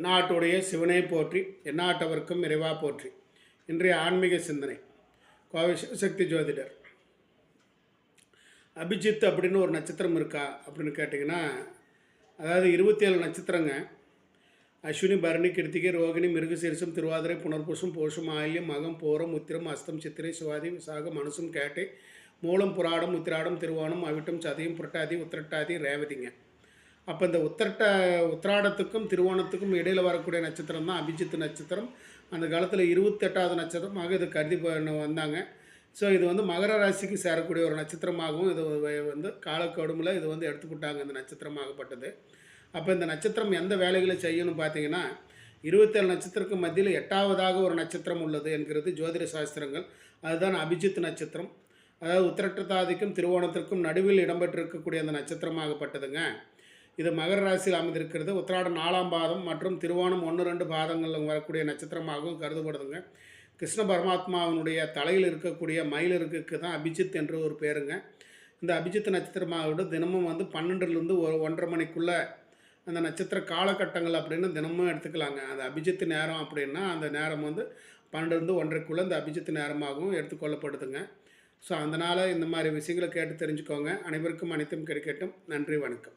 எந்நாட்டுடைய சிவனை போற்றி எந்நாட்டவர்க்கும் இறைவா போற்றி. இன்றைய ஆன்மீக சிந்தனை. கோவை சக்தி ஜோதிடர். அபிஜித் அப்படின்னு ஒரு நட்சத்திரம் இருக்கா அப்படின்னு கேட்டிங்கன்னா அதாவது இருபத்தி ஏழு நட்சத்திரங்க. அஸ்வினி பரணி கிருத்திகை ரோகிணி மிருகசீரிசம் திருவாதிரை புனர்பூசம் போஷம் ஆயில்யம் மகம் போரம் உத்திரம் அஸ்தம் சித்திரை சுவாதி விசாகம் மனுஷம் கேட்டை மூலம் புராடம் உத்திராடம் திருவோணம் அவிட்டம் சதையும் புரட்டாதி உத்திரட்டாதி ரேவதிங்க. அப்போ இந்த உத்திரட்ட உத்திராடத்துக்கும் திருவோணத்துக்கும் இடையில் வரக்கூடிய நட்சத்திரம் தான் அபிஜித் நட்சத்திரம். அந்த காலத்தில் இருபத்தெட்டாவது நட்சத்திரமாக இது கருதி வந்தாங்க. ஸோ இது வந்து மகர ராசிக்கு சேரக்கூடிய ஒரு நட்சத்திரமாகவும் இது வந்து காலக்கடுமில் இது வந்து எடுத்துக்கிட்டாங்க இந்த நட்சத்திரமாகப்பட்டது. அப்போ இந்த நட்சத்திரம் எந்த வேலைகளை செய்யணும் பார்த்தீங்கன்னா இருபத்தேழு நட்சத்திரக்கு மத்தியில் எட்டாவதாக ஒரு நட்சத்திரம் உள்ளது என்கிறது ஜோதிட சாஸ்திரங்கள். அதுதான் அபிஜித் நட்சத்திரம். அதாவது உத்திரட்டாதிக்கும் திருவோணத்திற்கும் நடுவில் இடம்பெற்றிருக்கக்கூடிய அந்த நட்சத்திரமாகப்பட்டதுங்க. இது மகர ராசியில் அமைந்திருக்கிறது. உத்திராடம் நாலாம் பாதம் மற்றும் திருவோணம் ஒன்று ரெண்டு பாதங்களில் வரக்கூடிய நட்சத்திரமாகவும் கருதப்படுதுங்க. கிருஷ்ண பரமாத்மாவினுடைய தலையில் இருக்கக்கூடிய மயிலிற்கு தான் அபிஜித் என்று ஒரு பேருங்க. இந்த அபிஜித் நட்சத்திரமாவோட தினமும் வந்து பன்னெண்டுலேருந்து ஒரு ஒன்றரை மணிக்குள்ளே அந்த நட்சத்திர காலகட்டங்கள் அப்படின்னு தினமும் எடுத்துக்கலாங்க. அந்த அபிஜித் நேரம் அப்படின்னா அந்த நேரம் வந்து பன்னெண்டுலேருந்து ஒன்றரைக்குள்ளே இந்த அபிஜித் நேரமாகவும் எடுத்துக்கொள்ளப்படுதுங்க. ஸோ அதனால் இந்த மாதிரி விஷயங்களை கேட்டு தெரிஞ்சுக்கோங்க. அனைவருக்கும் அனைத்தும் கிடைக்கட்டும். நன்றி வணக்கம்.